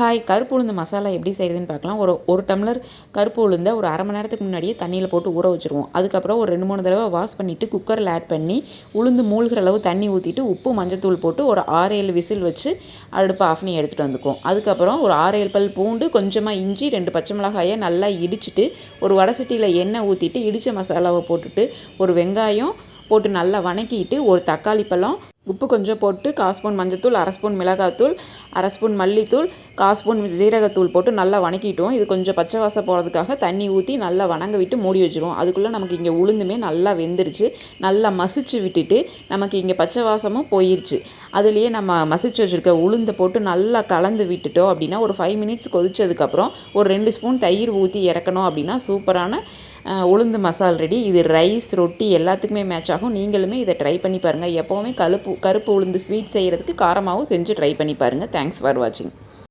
Hi கருப்பு உளுந்து மசாலா எப்படி செய்கிறதுன்னு பார்க்கலாம். ஒரு ஒரு டம்ளர் கருப்பு உளுந்தை ஒரு அரை மணி நேரத்துக்கு முன்னாடியே தண்ணியில் போட்டு ஊற வச்சுருவோம். அதுக்கப்புறம் ஒரு ரெண்டு மூணு தடவை வாஷ் பண்ணிவிட்டு குக்கரில் ஆட் பண்ணி உளுந்து மூழ்கிற அளவு தண்ணி ஊற்றிட்டு உப்பு மஞ்சத்தூள் போட்டு ஒரு ஆறு ஏழு விசில் வச்சு அடுப்பை ஆஃப் பண்ணி எடுத்துகிட்டு வந்துக்குவோம். அதுக்கப்புறம் ஒரு ஆறு ஏழு பல் பூண்டு கொஞ்சமாக இஞ்சி ரெண்டு பச்சை மிளகாயை நல்லா இடிச்சிட்டு ஒரு வடசட்டியில் எண்ணெய் ஊற்றிட்டு இடித்த மசாலாவை போட்டுட்டு ஒரு வெங்காயம் போட்டு நல்லா வணக்கிட்டு ஒரு தக்காளி பழம் உப்பு கொஞ்சம் போட்டு கால் ஸ்பூன் மஞ்சத்தூள் அரை ஸ்பூன் மிளகாத்தூள் அரை ஸ்பூன் மல்லித்தூள் கால் ஸ்பூன் ஜீரகத்தூள் போட்டு நல்லா வணக்கிட்டோம். இது கொஞ்சம் பச்சை வாசம் போகிறதுக்காக தண்ணி ஊற்றி நல்லா வணங்க விட்டு மூடி வச்சுருவோம். அதுக்குள்ளே நமக்கு இங்கே உளுந்துமே நல்லா வெந்துருச்சு. நல்லா மசிச்சு விட்டுட்டு நமக்கு இங்கே பச்சை வாசமும் போயிருச்சு. அதுலேயே நம்ம மசிச்சு வச்சுருக்க உளுந்தை போட்டு நல்லா கலந்து விட்டுட்டோம் அப்படின்னா ஒரு ஃபைவ் மினிட்ஸ் கொதிச்சதுக்கப்புறம் ஒரு ரெண்டு ஸ்பூன் தயிர் ஊற்றி இறக்கணும் அப்படின்னா சூப்பரான உளுந்து மசால் ரெடி இது ரைஸ் ரொட்டி எல்லாத்துக்குமே மேட்ச் ஆகும். நீங்களுமே இதை ட்ரை பண்ணி பாருங்கள் எப்போவுமே கழுப்பு கருப்பு உளுந்து ஸ்வீட் செய்கிறதுக்கு காரமாகவும் செஞ்சு ட்ரை பண்ணி பாருங்கள் தேங்க்ஸ் ஃபார் வாட்சிங்